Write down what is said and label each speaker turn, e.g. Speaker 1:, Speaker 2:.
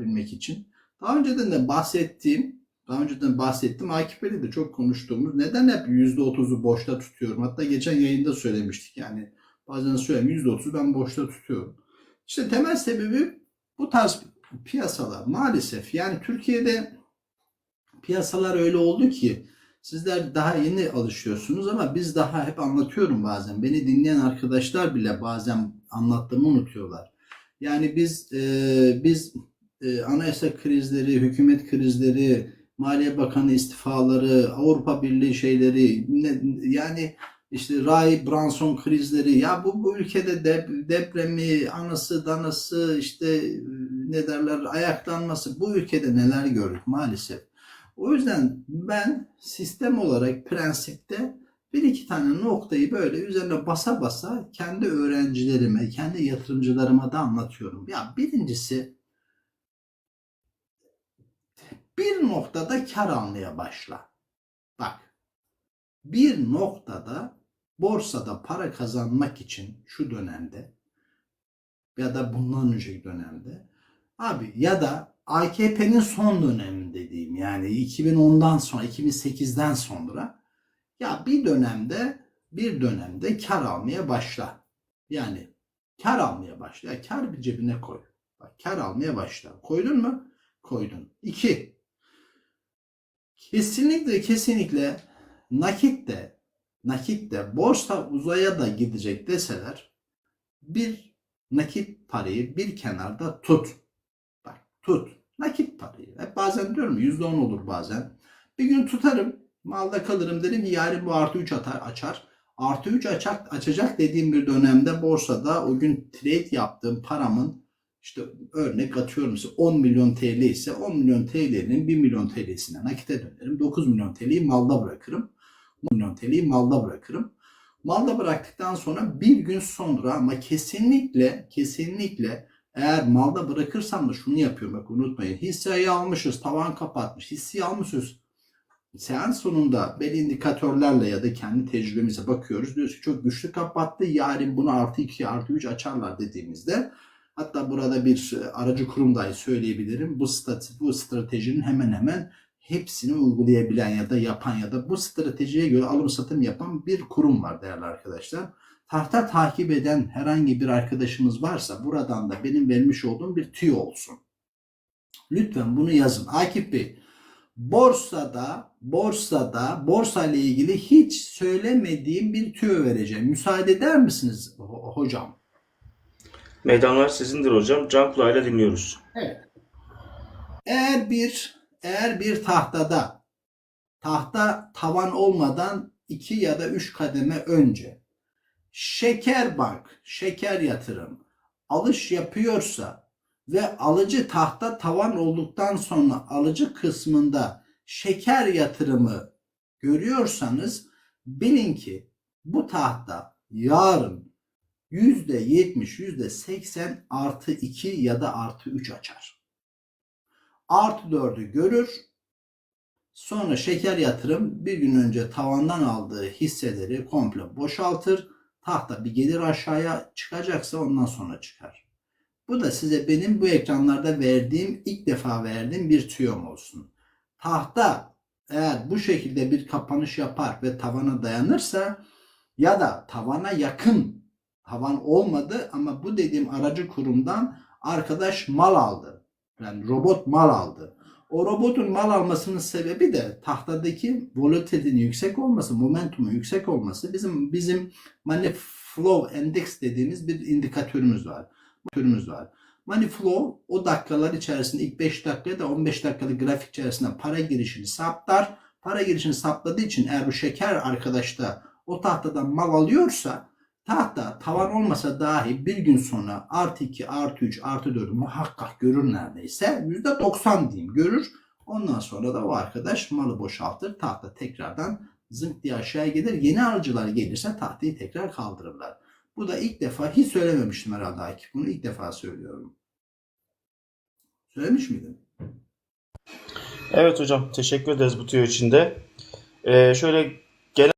Speaker 1: bilmek için. Daha önceden de bahsettiğim, daha önceden bahsettim AKP'de de çok konuştuğumuz neden hep %30'u boşta tutuyorum. Hatta geçen yayında söylemiştik yani bazen söyleyeyim %30 ben boşta tutuyorum. İşte temel sebebi bu tarz piyasalar maalesef yani Türkiye'de piyasalar öyle oldu ki sizler daha yeni alışıyorsunuz ama biz daha hep anlatıyorum bazen. Beni dinleyen arkadaşlar bile bazen anlattığımı unutuyorlar. Yani biz e, biz e, anayasa krizleri, hükümet krizleri, Maliye Bakanı istifaları, Avrupa Birliği şeyleri, ne- yani işte Ray Branson krizleri, ya bu, bu ülkede dep- depremi, anası, danası, işte e, ne derler, ayaklanması, bu ülkede neler gördük maalesef. O yüzden ben sistem olarak prensipte bir iki tane noktayı böyle üzerine basa basa kendi öğrencilerime, kendi yatırımcılarıma da anlatıyorum. Ya birincisi bir noktada kar almaya başla. Bak bir noktada borsada para kazanmak için şu dönemde ya da bundan önceki dönemde abi ya da AKP'nin son dönemi dediğim yani 2010'dan sonra 2008'den sonra ya bir dönemde bir dönemde kar almaya başla. Yani kar almaya başla. Ya kar bir cebine koy. Bak kar almaya başla. Koydun mu? Koydun. İki. Kesinlikle kesinlikle nakit de nakit de borsa uzaya da gidecek deseler bir nakit parayı bir kenarda tut. Bak tut. Nakit parayı. Hep bazen diyorum yüzde on olur bazen. Bir gün tutarım. Malda kalırım derim yarın bu artı 3 atar, açar. Artı 3 açacak, açacak dediğim bir dönemde borsada o gün trade yaptığım paramın işte örnek atıyorum size 10 milyon TL ise 10 milyon TL'nin 1 milyon TL'sine nakite dönerim. 9 milyon TL'yi malda bırakırım. 10 milyon TL'yi malda bırakırım. Malda bıraktıktan sonra bir gün sonra ama kesinlikle kesinlikle eğer malda bırakırsam da şunu yapıyorum bak unutmayın. Hisseyi almışız, tavan kapatmış. Hisseyi almışız. Seans sonunda belli indikatörlerle ya da kendi tecrübemize bakıyoruz. Diyoruz ki çok güçlü kapattı. Yarın bunu artı 2 artı 3 açarlar dediğimizde hatta burada bir e, aracı kurum dahi söyleyebilirim. Bu, strate- bu stratejinin hemen hemen hepsini uygulayabilen ya da yapan ya da bu stratejiye göre alım satım yapan bir kurum var değerli arkadaşlar. Tahta takip eden herhangi bir arkadaşımız varsa buradan da benim vermiş olduğum bir tüyo olsun. Lütfen bunu yazın. Akif Bey, borsada, borsada, borsa ile ilgili hiç söylemediğim bir tüyo vereceğim. Müsaade eder misiniz ho- hocam?
Speaker 2: Meydanlar sizindir hocam. Can kulağıyla dinliyoruz.
Speaker 1: Evet. Eğer bir eğer bir tahtada tahta tavan olmadan iki ya da üç kademe önce şeker bank, şeker yatırım alış yapıyorsa ve alıcı tahta tavan olduktan sonra alıcı kısmında şeker yatırımı görüyorsanız bilin ki bu tahta yarın %70, %80 artı 2 ya da artı 3 açar. Artı 4'ü görür. Sonra şeker yatırım bir gün önce tavandan aldığı hisseleri komple boşaltır. Tahta bir gelir aşağıya çıkacaksa ondan sonra çıkar. Bu da size benim bu ekranlarda verdiğim ilk defa verdiğim bir tüyom olsun. Tahta eğer bu şekilde bir kapanış yapar ve tavana dayanırsa ya da tavana yakın tavan olmadı ama bu dediğim aracı kurumdan arkadaş mal aldı. Yani robot mal aldı. O robotun mal almasının sebebi de tahtadaki volatilitenin yüksek olması, momentumun yüksek olması. Bizim bizim money flow index dediğimiz bir indikatörümüz var. Indikatörümüz var. Money flow o dakikalar içerisinde ilk 5 dakika ya da 15 dakikalık grafik içerisinde para girişini saptar. Para girişini sapladığı için eğer bu şeker arkadaş da o tahtadan mal alıyorsa tahta tavan olmasa dahi bir gün sonra artı 2, artı 3, artı 4 muhakkak görür neredeyse. %90 diyeyim görür. Ondan sonra da o arkadaş malı boşaltır. Tahta tekrardan zınk diye aşağıya gelir. Yeni alıcılar gelirse tahtayı tekrar kaldırırlar. Bu da ilk defa hiç söylememiştim herhalde Akif. Bunu ilk defa söylüyorum. Söylemiş miydim?
Speaker 2: Evet hocam. Teşekkür ederiz bu tüyo için de. Ee, şöyle